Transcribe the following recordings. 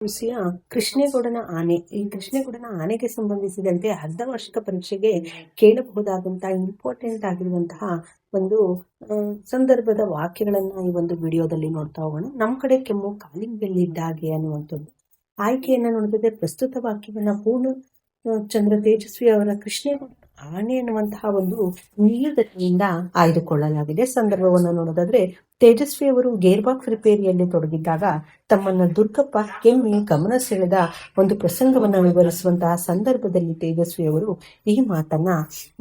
ರುಸಿಯ ಕೃಷ್ಣೇಗೌಡನ ಆನೆ. ಈ ಕೃಷ್ಣೇಗೌಡನ ಆನೆಗೆ ಸಂಬಂಧಿಸಿದಂತೆ ಅರ್ಧ ವಾರ್ಷಿಕ ಪರೀಕ್ಷೆಗೆ ಕೇಳಬಹುದಾದಂತಹ ಇಂಪಾರ್ಟೆಂಟ್ ಆಗಿರುವಂತಹ ಒಂದು ಸಂದರ್ಭದ ವಾಕ್ಯಗಳನ್ನ ಈ ಒಂದು ವಿಡಿಯೋದಲ್ಲಿ ನೋಡ್ತಾ ಹೋಗೋಣ. ನಮ್ಮ ಕಡೆ ಕೆಮ್ಮು, ಕಾಲಿಂಗ್ ಬೆಲ್ ಇದ್ದಾಗೆ ಅನ್ನುವಂಥದ್ದು. ಆಯ್ಕೆಯನ್ನು ನೋಡಿದ್ರೆ ಪ್ರಸ್ತುತ ವಾಕ್ಯವನ್ನ ಪೂರ್ಣ ಚಂದ್ರ ತೇಜಸ್ವಿ ಅವರ ಕೃಷ್ಣೇಗೌಡ ಆನೆ ಎನ್ನುವಂತಹ ಒಂದು ನೀರದತೆಯಿಂದ ಆಯ್ದುಕೊಳ್ಳಲಾಗಿದೆ. ಸಂದರ್ಭವನ್ನು ನೋಡೋದಾದ್ರೆ, ತೇಜಸ್ವಿ ಅವರು ಗೇರ್ ಬಾಕ್ಸ್ ರಿಪೇರಿಯಲ್ಲಿ ತೊಡಗಿದ್ದಾಗ ತಮ್ಮನ್ನ ದುರ್ಗಪ್ಪ ಕೆಮ್ಮೆ, ಗಮನ ಸೆಳೆದ ಒಂದು ಪ್ರಸಂಗವನ್ನು ವಿವರಿಸುವಂತಹ ಸಂದರ್ಭದಲ್ಲಿ ತೇಜಸ್ವಿ ಅವರು ಈ ಮಾತನ್ನ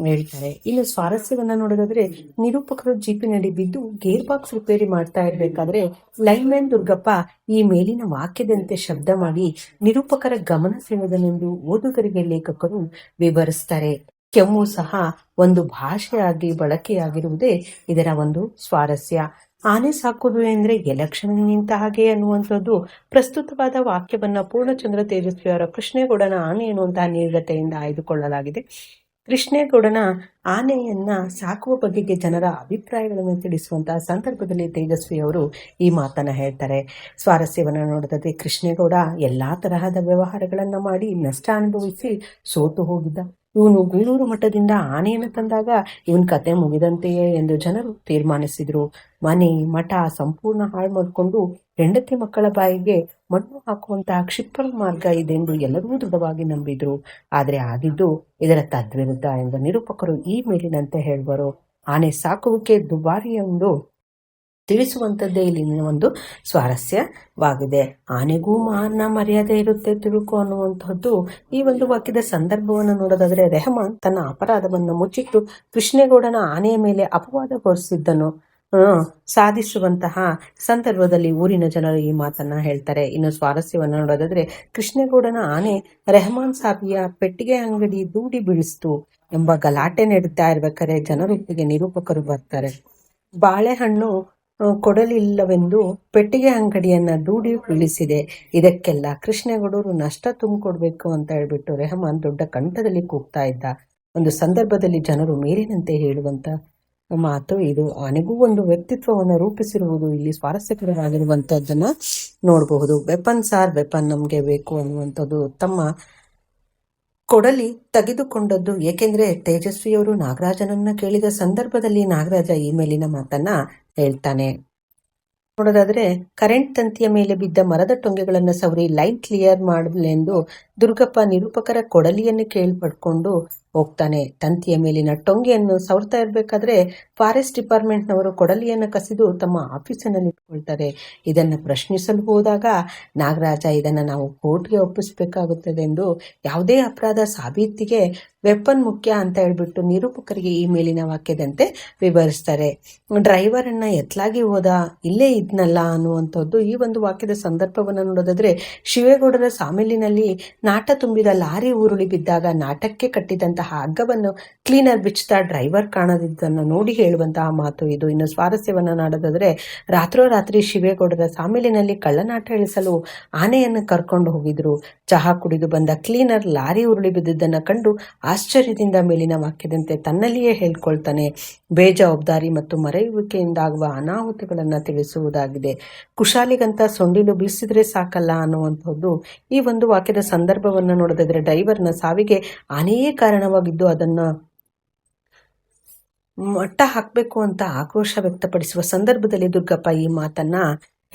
ಹೇಳ್ತಾರೆ ಇನ್ನು ಸ್ವಾರಸ್ಯವನ್ನ ನೋಡೋದಾದ್ರೆ, ನಿರೂಪಕರು ಜೀಪಿನಡಿ ಬಿದ್ದು ಗೇರ್ ಬಾಕ್ಸ್ ರಿಪೇರಿ ಮಾಡ್ತಾ ಇರ್ಬೇಕಾದ್ರೆ, ಲೈನ್ಮ್ಯಾನ್ ದುರ್ಗಪ್ಪ ಈ ಮೇಲಿನ ವಾಕ್ಯದಂತೆ ಶಬ್ದ ಮಾಡಿ ನಿರೂಪಕರ ಗಮನ ಸೆಳೆದನೆಂದು ಓದುಗರಿಗೆ ಲೇಖಕರು ವಿವರಿಸ್ತಾರೆ. ಕೆಮ್ಮು ಸಹ ಒಂದು ಭಾಷೆಯಾಗಿ ಬಳಕೆಯಾಗಿರುವುದೇ ಇದರ ಒಂದು ಸ್ವಾರಸ್ಯ. ಆನೆ ಸಾಕುದು ಎಂದರೆ ಎಲೆಕ್ಷನ್ ನಿಂತ ಹಾಗೆ ಅನ್ನುವಂಥದ್ದು. ಪ್ರಸ್ತುತವಾದ ವಾಕ್ಯವನ್ನು ಪೂರ್ಣಚಂದ್ರ ತೇಜಸ್ವಿ ಅವರ ಕೃಷ್ಣೇಗೌಡನ ಆನೆ ಎನ್ನುವಂತಹ ನಿರ್ಗತೆಯಿಂದ ಆಯ್ದುಕೊಳ್ಳಲಾಗಿದೆ. ಕೃಷ್ಣೇಗೌಡನ ಆನೆಯನ್ನ ಸಾಕುವ ಬಗೆಗೆ ಜನರ ಅಭಿಪ್ರಾಯಗಳನ್ನು ತಿಳಿಸುವಂತಹ ಸಂದರ್ಭದಲ್ಲಿ ತೇಜಸ್ವಿ ಅವರು ಈ ಮಾತನ್ನ ಹೇಳ್ತಾರೆ. ಸ್ವಾರಸ್ಯವನ್ನು ನೋಡಿದ್ರೆ ಕೃಷ್ಣೇಗೌಡ ಎಲ್ಲಾ ತರಹದ ವ್ಯವಹಾರಗಳನ್ನ ಮಾಡಿ ನಷ್ಟ ಅನುಭವಿಸಿ ಸೋತು ಹೋಗಿದ್ದ. ಇವನು ಗೂಳೂರು ಮಠದಿಂದ ಆನೆಯನ್ನು ತಂದಾಗ ಇವನ್ ಕತೆ ಮುಗಿದಂತೆಯೇ ಎಂದು ಜನರು ತೀರ್ಮಾನಿಸಿದ್ರು. ಮನೆ, ಮಠ ಸಂಪೂರ್ಣ ಹಾಳು ಮಾಡಿಕೊಂಡು ಹೆಂಡತಿ ಮಕ್ಕಳ ಬಾಯಿಗೆ ಮಣ್ಣು ಹಾಕುವಂತಹ ಕ್ಷಿಪ್ರ ಮಾರ್ಗ ಇದೆಂದು ಎಲ್ಲರೂ ದೃಢವಾಗಿ ನಂಬಿದ್ರು. ಆದರೆ ಆಗಿದ್ದು ಇದರ ತದ್ವಿರುದ್ಧ ಎಂದು ನಿರೂಪಕರು ಈ ಮೇಲಿನಂತೆ ಹೇಳುವರು. ಆನೆ ಸಾಕುವಿಕೆ ದುಬಾರಿ ಎಂದು ತಿಳಿಸುವಂಥದ್ದೇ ಇಲ್ಲಿನ ಒಂದು ಸ್ವಾರಸ್ಯವಾಗಿದೆ. ಆನೆಗೂ ಮಾನ ಮರ್ಯಾದೆ ಇರುತ್ತೆ ತಿಳುಕು ಅನ್ನುವಂಥದ್ದು ಈ ಒಂದು ವಾಕ್ಯದ ಸಂದರ್ಭವನ್ನು ನೋಡೋದಾದ್ರೆ ರೆಹಮಾನ್ ತನ್ನ ಅಪರಾಧವನ್ನು ಮುಚ್ಚಿಟ್ಟು ಕೃಷ್ಣೇಗೌಡನ ಆನೆಯ ಮೇಲೆ ಅಪವಾದ ಹೊರಿಸಿದ್ದನು ಆ, ಸಾಧಿಸುವಂತಹ ಸಂದರ್ಭದಲ್ಲಿ ಊರಿನ ಜನರು ಈ ಮಾತನ್ನ ಹೇಳ್ತಾರೆ. ಇನ್ನು ಸ್ವಾರಸ್ಯವನ್ನು ನೋಡೋದಾದ್ರೆ ಕೃಷ್ಣೇಗೌಡನ ಆನೆ ರೆಹಮಾನ್ ಸಾಬಿಯ ಪೆಟ್ಟಿಗೆ ಅಂಗಡಿ ದೂಡಿ ಬೀಳಿಸ್ತು ಎಂಬ ಗಲಾಟೆ ನಡೀತಾ ಇರ್ಬೇಕಾದ್ರೆ ಜನರೊಟ್ಟಿಗೆ ನಿರೂಪಕರು ಬರ್ತಾರೆ. ಬಾಳೆಹಣ್ಣು ಕೊಡಲಿಲ್ಲವೆಂದು ಪೆಟ್ಟಿಗೆ ಅಂಗಡಿಯನ್ನ ದೂಡಿ ಕುಳಿಸಿದೆ ಇದಕ್ಕೆಲ್ಲ ಕೃಷ್ಣಗೌಡರು ನಷ್ಟ ತುಂಬಿಕೊಡ್ಬೇಕು ಅಂತ ಹೇಳ್ಬಿಟ್ಟು ರೆಹಮಾನ್ ದೊಡ್ಡ ಕಂಠದಲ್ಲಿ ಕೂಗ್ತಾ ಇದ್ದ. ಒಂದು ಸಂದರ್ಭದಲ್ಲಿ ಜನರು ಮೇಲಿನಂತೆ ಹೇಳುವಂತ ಮಾತು ಇದು. ಆನೆಗೂ ಒಂದು ವ್ಯಕ್ತಿತ್ವವನ್ನು ರೂಪಿಸಿರುವುದು ಇಲ್ಲಿ ಸ್ವಾರಸ್ಯಕರವಾಗಿರುವಂತದ್ದನ್ನ ನೋಡಬಹುದು. ವೆಪನ್ ಸಾರ್ ವೆಪನ್ ನಮ್ಗೆ ಬೇಕು ಅನ್ನುವಂಥದ್ದು ತಮ್ಮ ಕೊಡಲಿ ತೆಗೆದುಕೊಂಡದ್ದು. ಏಕೆಂದ್ರೆ ತೇಜಸ್ವಿಯವರು ನಾಗರಾಜನನ್ನ ಕೇಳಿದ ಸಂದರ್ಭದಲ್ಲಿ ನಾಗರಾಜ ಈ ಮೇಲಿನ ಮಾತನ್ನ ಹೇಳ್ತಾನೆ. ನೋಡೋದಾದ್ರೆ, ಕರೆಂಟ್ ತಂತಿಯ ಮೇಲೆ ಬಿದ್ದ ಮರದ ಟೊಂಗೆಗಳನ್ನು ಸವರಿ ಲೈನ್ ಕ್ಲಿಯರ್ ಮಾಡಲೆಂದು ದುರ್ಗಪ್ಪ ನಿರೂಪಕರ ಕೊಡಲಿಯನ್ನು ಕೇಳ್ಪಡ್ಕೊಂಡು ಹೋಗ್ತಾನೆ. ತಂತಿಯ ಮೇಲಿನ ಟೊಂಗೆಯನ್ನು ಸವರ್ತಾ ಇರಬೇಕಾದ್ರೆ ಫಾರೆಸ್ಟ್ ಡಿಪಾರ್ಟ್ಮೆಂಟ್ನವರು ಕೊಡಲಿಯನ್ನು ಕಸಿದು ತಮ್ಮ ಆಫೀಸಿನಲ್ಲಿ ಇಟ್ಕೊಳ್ತಾರೆ. ಇದನ್ನು ಪ್ರಶ್ನಿಸಲು ಹೋದಾಗ, ನಾಗರಾಜ, ಇದನ್ನು ನಾವು ಕೋರ್ಟ್ಗೆ ಒಪ್ಪಿಸಬೇಕಾಗುತ್ತದೆ ಎಂದು ಯಾವುದೇ ಅಪರಾಧ ಸಾಬೀತಿಗೆ ವೆಪನ್ ಮುಖ್ಯ ಅಂತ ಹೇಳ್ಬಿಟ್ಟು ನಿರೂಪಕರಿಗೆ ಈ ಮೇಲಿನ ವಾಕ್ಯದಂತೆ ವಿವರಿಸ್ತಾರೆ. ಡ್ರೈವರ್ ಅನ್ನ ಎತ್ಲಾಗಿ ಹೋದ, ಇಲ್ಲೇ ಇದ್ನಲ್ಲ ಅನ್ನುವಂಥದ್ದು ಈ ಒಂದು ವಾಕ್ಯದ ಸಂದರ್ಭವನ್ನು ನೋಡೋದಾದ್ರೆ ಶಿವೇಗೌಡರ ಸಾಮಿಲಿನಲ್ಲಿ ನಾಟ ತುಂಬಿದ ಲಾರಿ ಉರುಳಿ ಬಿದ್ದಾಗ ನಾಟಕ್ಕೆ ಕಟ್ಟಿದಂತಹ ಹಗ್ಗವನ್ನು ಕ್ಲೀನರ್ ಬಿಚ್ಚುತ್ತಾ ಡ್ರೈವರ್ ಕಾಣದಿದ್ದನ್ನು ನೋಡಿ ಹೇಳುವಂತಹ ಮಾತು ಇದು. ಇನ್ನು ಸ್ವಾರಸ್ಯವನ್ನು ನಾಡೋದಾದರೆ ರಾತ್ರೋರಾತ್ರಿ ಶಿವೇಗೌಡರ ಸಾಮಿಲಿನಲ್ಲಿ ಕಳ್ಳನಾಟ ಇಳಿಸಲು ಆನೆಯನ್ನು ಕರ್ಕೊಂಡು ಹೋಗಿದ್ರು. ಚಹಾ ಕುಡಿದು ಬಂದ ಕ್ಲೀನರ್ ಲಾರಿ ಉರುಳಿ ಬಿದ್ದಿದ್ದನ್ನು ಕಂಡು ಆಶ್ಚರ್ಯದಿಂದ ಮೇಲಿನ ವಾಕ್ಯದಂತೆ ತನ್ನಲ್ಲಿಯೇ ಹೇಳ್ಕೊಳ್ತಾನೆ. ಬೇಜವಾಬ್ದಾರಿ ಮತ್ತು ಮರೆಯುವಿಕೆಯಿಂದಾಗುವ ಅನಾಹುತಗಳನ್ನು ತಿಳಿಸುವುದಾಗಿದೆ. ಕುಶಾಲಿಗಂತ ಸೊಂಡಿಲು ಬೀಸಿದ್ರೆ ಸಾಕಲ್ಲ ಅನ್ನುವಂಥದ್ದು ಈ ಒಂದು ವಾಕ್ಯದ ಸಂದರ್ಭವನ್ನು ನೋಡೋದಾದರೆ ಡ್ರೈವರ್ನ ಸಾವಿಗೆ ಆನೆಯೇ ಕಾರಣವಾಗಿದ್ದು ಅದನ್ನ ಮಟ್ಟ ಹಾಕಬೇಕು ಅಂತ ಆಕ್ರೋಶ ವ್ಯಕ್ತಪಡಿಸುವ ಸಂದರ್ಭದಲ್ಲಿ ದುರ್ಗಪ್ಪ ಈ ಮಾತನ್ನ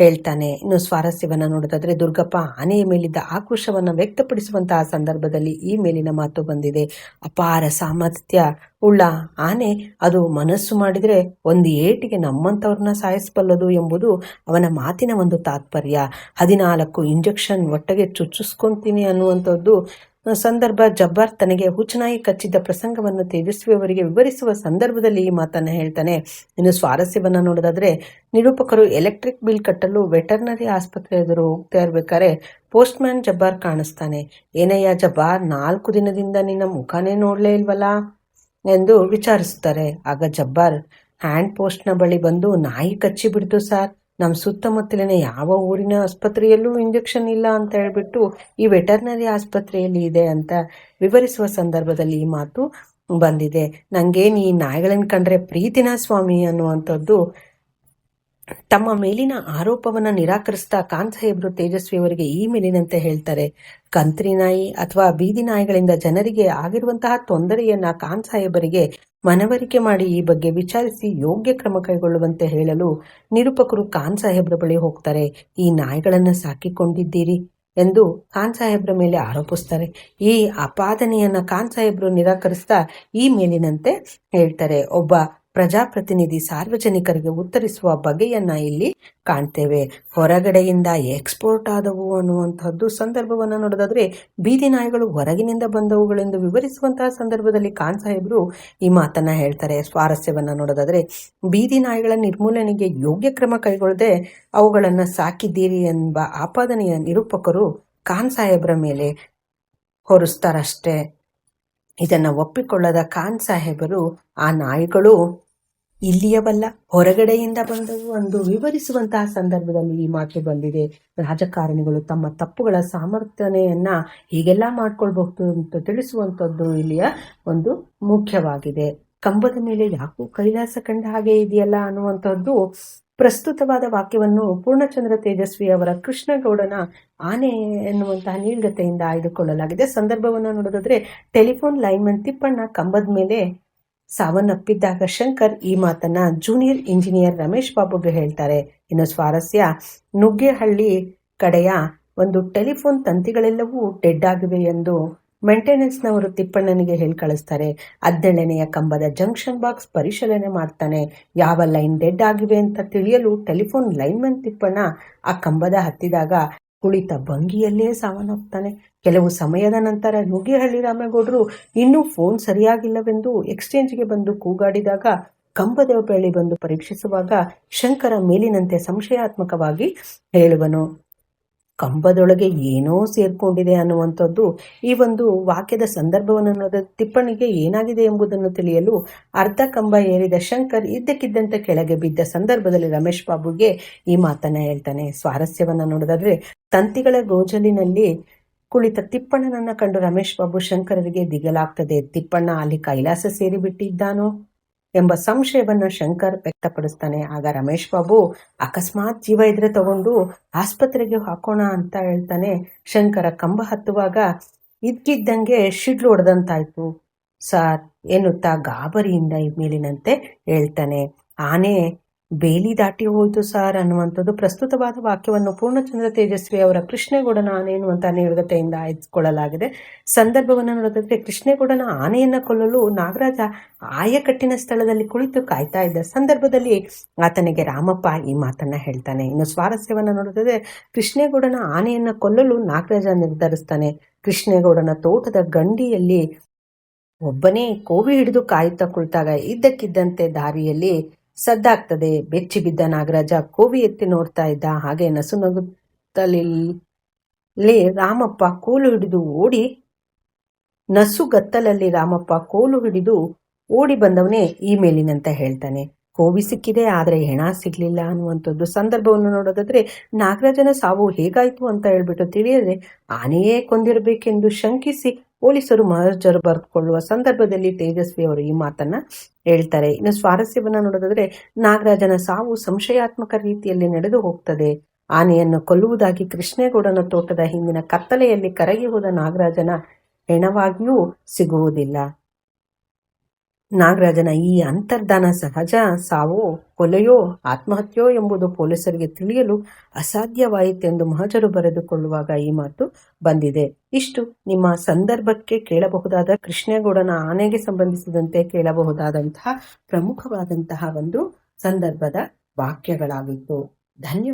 ಹೇಳ್ತಾನೆ. ಇನ್ನು ಸ್ವಾರಸ್ಯವನ್ನು ನೋಡೋದಾದ್ರೆ ದುರ್ಗಪ್ಪ ಆನೆಯ ಮೇಲಿದ್ದ ಆಕ್ರೋಶವನ್ನ ವ್ಯಕ್ತಪಡಿಸುವಂತಹ ಸಂದರ್ಭದಲ್ಲಿ ಈ ಮೇಲಿನ ಮಾತು ಬಂದಿದೆ. ಅಪಾರ ಸಾಮರ್ಥ್ಯ ಉಳ್ಳ ಆನೆ, ಅದು ಮನಸ್ಸು ಮಾಡಿದ್ರೆ ಒಂದು ಏಟಿಗೆ ನಮ್ಮಂಥವ್ರನ್ನ ಸಾಯಿಸಬಲ್ಲದು ಎಂಬುದು ಅವನ ಮಾತಿನ ಒಂದು ತಾತ್ಪರ್ಯ. ಹದಿನಾಲ್ಕು ಇಂಜೆಕ್ಷನ್ ಒಟ್ಟಿಗೆ ಚುಚ್ಚಿಸ್ಕೊಂತೀನಿ ಅನ್ನುವಂಥದ್ದು ಸಂದರ್ಭ ಜಬ್ಬಾರ್ ತನಗೆ ಹುಚ್ಚನಾಯಿ ಕಚ್ಚಿದ್ದ ಪ್ರಸಂಗವನ್ನು ತೇಜಸ್ವಿ ಅವರಿಗೆ ವಿವರಿಸುವ ಸಂದರ್ಭದಲ್ಲಿ ಈ ಮಾತನ್ನ ಹೇಳ್ತಾನೆ. ಇನ್ನು ಸ್ವಾರಸ್ಯವನ್ನು ನೋಡೋದಾದ್ರೆ, ನಿರೂಪಕರು ಎಲೆಕ್ಟ್ರಿಕ್ ಬಿಲ್ ಕಟ್ಟಲು ವೆಟರ್ನರಿ ಆಸ್ಪತ್ರೆ ಎದುರು ಹೋಗ್ತಾ ಇರ್ಬೇಕಾದ್ರೆ, ಪೋಸ್ಟ್ಮ್ಯಾನ್ ಜಬ್ಬಾರ್ ಕಾಣಿಸ್ತಾನೆ. ಏನಯ್ಯ ಜಬ್ಬಾರ್, ನಾಲ್ಕು ದಿನದಿಂದ ನಿನ್ನ ಮುಖನೇ ನೋಡಲೇ ಇಲ್ವಲ್ಲ? ಎಂದು ವಿಚಾರಿಸ್ತಾರೆ. ಆಗ ಜಬ್ಬಾರ್, ಹ್ಯಾಂಡ್ ಪೋಸ್ಟ್ನ ಬಳಿ ಬಂದು ನಾಯಿ ಕಚ್ಚಿ ಬಿಡ್ತು ಸರ್. ನಮ್ಮ ಸುತ್ತಮುತ್ತಲಿನ ಯಾವ ಊರಿನ ಆಸ್ಪತ್ರೆಯಲ್ಲೂ ಇಂಜೆಕ್ಷನ್ ಇಲ್ಲ ಅಂತ ಹೇಳ್ಬಿಟ್ಟು ಈ ವೆಟರ್ನರಿ ಆಸ್ಪತ್ರೆಯಲ್ಲಿ ಇದೆ ಅಂತ ವಿವರಿಸುವ ಸಂದರ್ಭದಲ್ಲಿ ಈ ಮಾತು ಬಂದಿದೆ. ನನಗೇನು ಈ ನಾಯಿಗಳನ್ನು ಕಂಡ್ರೆ ಪ್ರೀತಿನ ಸ್ವಾಮಿ ಅನ್ನುವಂಥದ್ದು ತಮ್ಮ ಮೇಲಿನ ಆರೋಪವನ್ನು ನಿರಾಕರಿಸ್ತಾ ಕಾನ್ ಸಾಹೇಬ್ರು ತೇಜಸ್ವಿ ಅವರಿಗೆ ಈ ಮೇಲಿನಂತೆ ಹೇಳ್ತಾರೆ. ಕಂತ್ರಿ ನಾಯಿ ಅಥವಾ ಬೀದಿ ನಾಯಿಗಳಿಂದ ಜನರಿಗೆ ಆಗಿರುವಂತಹ ತೊಂದರೆಯನ್ನ ಕಾನ್ ಸಾಹೇಬರಿಗೆ ಮನವರಿಕೆ ಮಾಡಿ ಈ ಬಗ್ಗೆ ವಿಚಾರಿಸಿ ಯೋಗ್ಯ ಕ್ರಮ ಕೈಗೊಳ್ಳುವಂತೆ ಹೇಳಲು ನಿರೂಪಕರು ಸಾಹೇಬ್ರ ಬಳಿ ಹೋಗ್ತಾರೆ. ಈ ನಾಯಿಗಳನ್ನು ಸಾಕಿಕೊಂಡಿದ್ದೀರಿ ಎಂದು ಖಾನ್ ಸಾಹೇಬ್ರ ಮೇಲೆ ಆರೋಪಿಸ್ತಾರೆ. ಈ ಅಪಾದನೆಯನ್ನ ಖಾನ್ ಸಾಹೇಬ್ರು ನಿರಾಕರಿಸ್ತಾ ಈ ಮೇಲಿನಂತೆ ಹೇಳ್ತಾರೆ. ಒಬ್ಬ ಪ್ರಜಾಪ್ರತಿನಿಧಿ ಸಾರ್ವಜನಿಕರಿಗೆ ಉತ್ತರಿಸುವ ಬಗೆಯನ್ನ ಇಲ್ಲಿ ಕಾಣ್ತೇವೆ. ಹೊರಗಡೆಯಿಂದ ಎಕ್ಸ್ಪೋರ್ಟ್ ಆದವು ಅನ್ನುವಂಥದ್ದು ಸಂದರ್ಭವನ್ನು ನೋಡೋದಾದ್ರೆ, ಬೀದಿ ನಾಯಿಗಳು ಹೊರಗಿನಿಂದ ಬಂದವುಗಳೆಂದು ವಿವರಿಸುವಂತಹ ಸಂದರ್ಭದಲ್ಲಿ ಖಾನ್ ಸಾಹೇಬರು ಈ ಮಾತನ್ನ ಹೇಳ್ತಾರೆ. ಸ್ವಾರಸ್ಯವನ್ನ ನೋಡೋದಾದ್ರೆ, ಬೀದಿ ನಾಯಿಗಳ ನಿರ್ಮೂಲನೆಗೆ ಯೋಗ್ಯ ಕ್ರಮ ಕೈಗೊಳ್ಳದೆ ಅವುಗಳನ್ನ ಸಾಕಿದ್ದೀರಿ ಎಂಬ ಆಪಾದನೆಯ ನಿರೂಪಕರು ಖಾನ್ ಸಾಹೇಬ್ರ ಮೇಲೆ ಹೊರಿಸ್ತಾರಷ್ಟೇ. ಇದನ್ನ ಒಪ್ಪಿಕೊಳ್ಳದ ಖಾನ್ ಸಾಹೇಬರು ಆ ನಾಯಿಗಳು ಇಲ್ಲಿಯವಲ್ಲ ಹೊರಗಡೆಯಿಂದ ಬಂದವು ಎಂದು ವಿವರಿಸುವಂತಹ ಸಂದರ್ಭದಲ್ಲಿ ಈ ಮಾತು ಬಂದಿದೆ. ರಾಜಕಾರಣಿಗಳು ತಮ್ಮ ತಪ್ಪುಗಳ ಸಾಮರ್ಥ್ಯನೆಯನ್ನ ಹೀಗೆಲ್ಲ ಮಾಡ್ಕೊಳ್ಬಹುದು ಅಂತ ತಿಳಿಸುವಂತದ್ದು ಇಲ್ಲಿಯ ಒಂದು ಮುಖ್ಯವಾಗಿದೆ. ಕಂಬದ ಮೇಲೆ ಯಾಕೋ ಕೈಲಾಸ ಕಂಡ ಹಾಗೆ ಇದೆಯಲ್ಲ ಅನ್ನುವಂಥದ್ದು ಪ್ರಸ್ತುತವಾದ ವಾಕ್ಯವನ್ನು ಪೂರ್ಣಚಂದ್ರ ತೇಜಸ್ವಿ ಅವರ ಕೃಷ್ಣಗೌಡನ ಆನೆ ಎನ್ನುವಂತಹ ನೀಳ್ಗತೆಯಿಂದ ಆಯ್ದುಕೊಳ್ಳಲಾಗಿದೆ. ಸಂದರ್ಭವನ್ನು ನೋಡೋದಾದ್ರೆ, ಟೆಲಿಫೋನ್ ಲೈನ್ಮನ್ ತಿಪ್ಪಣ್ಣ ಕಂಬದ ಮೇಲೆ ಸಾವನ್ನಪ್ಪಿದ್ದಾಗ ಶಂಕರ್ ಈ ಮಾತನ್ನ ಜೂನಿಯರ್ ಇಂಜಿನಿಯರ್ ರಮೇಶ್ ಬಾಬುಗೆ ಹೇಳ್ತಾರೆ. ಇನ್ನು ಸ್ವಾರಸ್ಯ, ನುಗ್ಗೆಹಳ್ಳಿ ಕಡೆಯ ಒಂದು ಟೆಲಿಫೋನ್ ತಂತಿಗಳೆಲ್ಲವೂ ಡೆಡ್ ಆಗಿವೆ ಎಂದು ಮೇಂಟೆನೆನ್ಸ್ನವರು ತಿಪ್ಪಣ್ಣನಿಗೆ ಹೇಳಿ ಕಳಿಸ್ತಾರೆ. ಹದಿನೇಳನೆಯ ಕಂಬದ ಜಂಕ್ಷನ್ ಬಾಕ್ಸ್ ಪರಿಶೀಲನೆ ಮಾಡ್ತಾನೆ. ಯಾವ ಲೈನ್ ಡೆಡ್ ಆಗಿವೆ ಅಂತ ತಿಳಿಯಲು ಟೆಲಿಫೋನ್ ಲೈನ್ಮನ್ ತಿಪ್ಪಣ್ಣ ಆ ಕಂಬದ ಹತ್ತಿದಾಗ ಕುಳಿತ ಭಂಗಿಯಲ್ಲೇ ಸಾವನ್ನಪ್ತಾನೆ. ಕೆಲವು ಸಮಯದ ನಂತರ ನುಗ್ಗಿಹಳ್ಳಿ ರಾಮೇಗೌಡರು ಇನ್ನೂ ಫೋನ್ ಸರಿಯಾಗಿಲ್ಲವೆಂದು ಎಕ್ಸ್ಚೇಂಜ್ಗೆ ಬಂದು ಕೂಗಾಡಿದಾಗ ಕಂಬದ ಬಳಿ ಬಂದು ಪರೀಕ್ಷಿಸುವಾಗ ಶಂಕರ ಮೇಲಿನಂತೆ ಸಂಶಯಾತ್ಮಕವಾಗಿ ಹೇಳುವನು. ಕಂಬದೊಳಗೆ ಏನೋ ಸೇರ್ಕೊಂಡಿದೆ ಅನ್ನುವಂಥದ್ದು ಈ ಒಂದು ವಾಕ್ಯದ ಸಂದರ್ಭವನ್ನು ನೋಡಿದ ತಿಪ್ಪಣಿಗೆ ಏನಾಗಿದೆ ಎಂಬುದನ್ನು ತಿಳಿಯಲು ಅರ್ಧ ಕಂಬ ಏರಿದ ಶಂಕರ್ ಇದ್ದಕ್ಕಿದ್ದಂತೆ ಕೆಳಗೆ ಬಿದ್ದ ಸಂದರ್ಭದಲ್ಲಿ ರಮೇಶ್ ಬಾಬುಗೆ ಈ ಮಾತನ್ನ ಹೇಳ್ತಾನೆ. ಸ್ವಾರಸ್ಯವನ್ನ ನೋಡಿದ್ರೆ ತಂತಿಗಳ ಗೋಜಲಿನಲ್ಲಿ ಕುಳಿತ ತಿಪ್ಪಣ್ಣನನ್ನ ಕಂಡು ರಮೇಶ್ ಬಾಬು ಶಂಕರರಿಗೆ ದಿಗಲಾಗ್ತದೆ. ತಿಪ್ಪಣ್ಣ ಅಲ್ಲಿ ಕೈಲಾಸ ಸೇರಿಬಿಟ್ಟಿದ್ದಾನೋ? ಎಂಬ ಸಂಶಯವನ್ನು ಶಂಕರ್ ವ್ಯಕ್ತಪಡಿಸ್ತಾನೆ. ಆಗ ರಮೇಶ್ ಬಾಬು ಅಕಸ್ಮಾತ್ ಜೀವ ಇದ್ರೆ ತಗೊಂಡು ಆಸ್ಪತ್ರೆಗೆ ಹಾಕೋಣ ಅಂತ ಹೇಳ್ತಾನೆ. ಶಂಕರ ಕಂಬ ಹತ್ತುವಾಗ ಇದ್ಕಿದ್ದಂಗೆ ಶಿಡ್ಲು ಹೊಡೆದಂತಾಯ್ತು ಸಾರ್, ಎನ್ನುತ್ತಾ ಗಾಬರಿಯಿಂದ ಮೇಲಿನಂತೆ ಹೇಳ್ತಾನೆ. ಆನೆ ಬೇಲಿ ದಾಟಿ ಹೋಯಿತು ಸಾರ್ ಅನ್ನುವಂಥದ್ದು ಪ್ರಸ್ತುತವಾದ ವಾಕ್ಯವನ್ನು ಪೂರ್ಣಚಂದ್ರ ತೇಜಸ್ವಿ ಅವರ ಕೃಷ್ಣೇಗೌಡನ ಆನೆ ಎನ್ನುವಂಥ ನಿರ್ಗತೆಯಿಂದ ಆಯ್ದುಕೊಳ್ಳಲಾಗಿದೆ. ಸಂದರ್ಭವನ್ನು ನೋಡೋದಕ್ಕೆ ಕೃಷ್ಣೇಗೌಡನ ಆನೆಯನ್ನ ಕೊಲ್ಲಲು ನಾಗರಾಜ ಆಯಕಟ್ಟಿನ ಸ್ಥಳದಲ್ಲಿ ಕುಳಿತು ಕಾಯ್ತಾ ಇದ್ದ ಸಂದರ್ಭದಲ್ಲಿ ಆತನಿಗೆ ರಾಮಪ್ಪ ಈ ಮಾತನ್ನ ಹೇಳ್ತಾನೆ. ಇನ್ನು ಸ್ವಾರಸ್ಯವನ್ನು ನೋಡೋದಾದ್ರೆ ಕೃಷ್ಣೇಗೌಡನ ಆನೆಯನ್ನ ಕೊಲ್ಲಲು ನಾಗರಾಜ ನಿರ್ಧರಿಸ್ತಾನೆ. ಕೃಷ್ಣೇಗೌಡನ ತೋಟದ ಗಂಡಿಯಲ್ಲಿ ಒಬ್ಬನೇ ಕೋವಿ ಹಿಡಿದು ಕಾಯುತ್ತಾ ಕುಳಿತಾಗ ಇದ್ದಕ್ಕಿದ್ದಂತೆ ದಾರಿಯಲ್ಲಿ ಸದ್ದಾಗ್ತದೆ. ಬೆಚ್ಚಿ ಬಿದ್ದ ನಾಗರಾಜ ಕೋವಿ ಎತ್ತಿ ನೋಡ್ತಾ ಇದ್ದ. ಹಾಗೆ ನಸು ನಗುತ್ತಲೇ ರಾಮಪ್ಪ ಕೋಲು ಹಿಡಿದು ಓಡಿ, ನಸುಗತ್ತಲಲ್ಲಿ ರಾಮಪ್ಪ ಕೋಲು ಹಿಡಿದು ಓಡಿ ಬಂದವನೇ ಈ ಮೇಲಿನಂತ ಹೇಳ್ತಾನೆ. ಕೋವಿ ಸಿಕ್ಕಿದೆ, ಆದರೆ ಹೆಣ ಸಿಗ್ಲಿಲ್ಲ ಅನ್ನುವಂಥದ್ದು ಸಂದರ್ಭವನ್ನು ನೋಡೋದಾದ್ರೆ ನಾಗರಾಜನ ಸಾವು ಹೇಗಾಯ್ತು ಅಂತ ಹೇಳ್ಬಿಟ್ಟು ತಿಳಿಯದೆ ಆನೆಯೇ ಕೊಂದಿರಬೇಕೆಂದು ಶಂಕಿಸಿ ಪೊಲೀಸರು ಮಹಜರು ಬರೆದುಕೊಳ್ಳುವ ಸಂದರ್ಭದಲ್ಲಿ ತೇಜಸ್ವಿ ಅವರು ಈ ಮಾತನ್ನ ಹೇಳ್ತಾರೆ. ಇನ್ನು ಸ್ವಾರಸ್ಯವನ್ನ ನೋಡೋದಾದ್ರೆ ನಾಗರಾಜನ ಸಾವು ಸಂಶಯಾತ್ಮಕ ರೀತಿಯಲ್ಲಿ ನಡೆದು ಹೋಗ್ತದೆ. ಆನೆಯನ್ನು ಕೊಲ್ಲುವುದಾಗಿ ಕೃಷ್ಣೇಗೌಡನ ತೋಟದ ಹಿಂದಿನ ಕತ್ತಲೆಯಲ್ಲಿ ಕರಗಿ ಹೋದ ನಾಗರಾಜನ ಹೆಣವಾಗಿಯೂ ಸಿಗುವುದಿಲ್ಲ. ನಾಗರಾಜನ ಈ ಅಂತರ್ಧಾನ ಸಹಜ ಸಾವೋ ಕೊಲೆಯೋ ಆತ್ಮಹತ್ಯೋ ಎಂಬುದು ಪೊಲೀಸರಿಗೆ ತಿಳಿಯಲು ಅಸಾಧ್ಯವಾಯಿತೆಂದು ಮಹಜರು ಬರೆದುಕೊಳ್ಳುವಾಗ ಈ ಮಾತು ಬಂದಿದೆ. ಇಷ್ಟು. ನಿಮ್ಮ ಸಂದರ್ಭಕ್ಕೆ ಕೇಳಬಹುದಾದ ಕೃಷ್ಣೇಗೌಡನ ಆನೆಗೆ ಸಂಬಂಧಿಸಿದಂತೆ ಕೇಳಬಹುದಾದಂತಹ ಪ್ರಮುಖವಾದಂತಹ ಒಂದು ಸಂದರ್ಭದ ವಾಕ್ಯಗಳಾಗಿತ್ತು. ಧನ್ಯವಾದ.